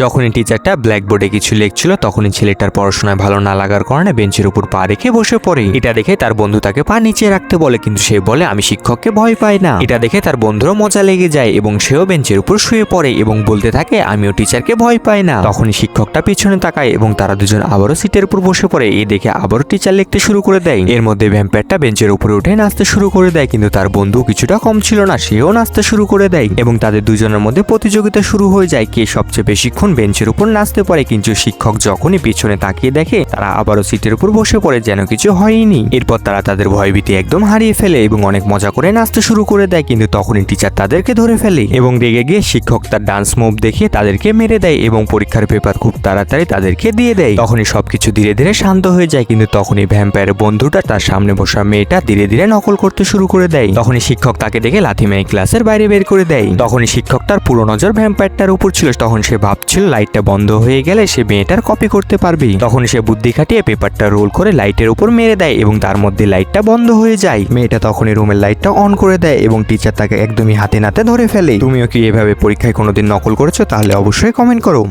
যখনই টিচারটা ব্ল্যাকবোর্ডে কিছু লিখছিল, তখনই ছেলেটার পড়াশোনায় ভালো না লাগার কারণে বেঞ্চের উপর পা রেখে বসে পড়ে। এটা দেখে তার বন্ধু তাকে পা নিচে রাখতে বলে, কিন্তু সে বলে, আমি শিক্ষককে ভয় পাই না। এটা দেখে তার বন্ধুরও মজা লেগে যায় এবং সেও বেঞ্চের উপর শুয়ে পড়ে এবং বলতে থাকে, আমিও টিচারকে ভয় পাই না। তখনই শিক্ষকটা পিছনে তাকায় এবং তারা দুজন আবারও সিটের উপর বসে পড়ে। এই দেখে আবারও টিচার লিখতে শুরু করে দেয়। এর মধ্যে ভ্যাম্পায়ারটা বেঞ্চের উপরে উঠে নাচতে শুরু করে দেয়, কিন্তু তার বন্ধু কিছুটা কম ছিল না, সেও নাচতে শুরু করে দেয় এবং তাদের দুজনের মধ্যে প্রতিযোগিতা শুরু হয়ে যায়। কে সবচেয়ে বেশিক্ষণ বেঞ্চের উপর নাচতে পারে, কিন্তু শিক্ষক যখনই পিছনে তাকিয়ে দেখে, তারা আবারও সিটের উপর বসে পড়ে, যেন কিছু হয়নি। এরপর তারা তাদের ভয়ভীতি একদম হারিয়ে ফেলে এবং অনেক মজা করে নাচতে শুরু করে দেয়, কিন্তু তখনই টিচার তাদেরকে ধরে ফেলে এবং রেগে গিয়ে শিক্ষক তার ডান্স মুভ দেখে তাদেরকে মেরে দেয় এবং পরীক্ষার পেপার খুব তাড়াতাড়ি তাদেরকে দিয়ে দেয়। তখনই সবকিছু ধীরে ধীরে শান্ত হয়ে যায়, কিন্তু তখনই ভ্যাম্পায়ারের বন্ধুটা তার সামনে বসা মেয়েটা ধীরে ধীরে নকল করতে শুরু করে দেয়। তখনই শিক্ষক তাকে দেখে লাথি মেয়ে ক্লাসের বাইরে বের করে দেয়। তখনই শিক্ষক তার পুরো নজর ভ্যাম্পায়ারটার উপর ছিল, তখন সে ভাবছিল লাইটটা বন্ধ হয়ে গেলে সে মেয়েটার কপি করতে পারবে। তখন সে বুদ্ধি খাটিয়ে পেপারটা রোল করে লাইটের উপর মেরে দেয় এবং তার মধ্যে লাইটটা বন্ধ হয়ে যায়। মেয়েটা তখনই রুমের লাইটটা অন করে দেয় এবং টিচার তাকে একদমই হাতে নাতে ধরে ফেলে। তুমিও কি এভাবে পরীক্ষায় কোনোদিন নকল করেছ? তাহলে অবশ্যই কমেন্ট করো।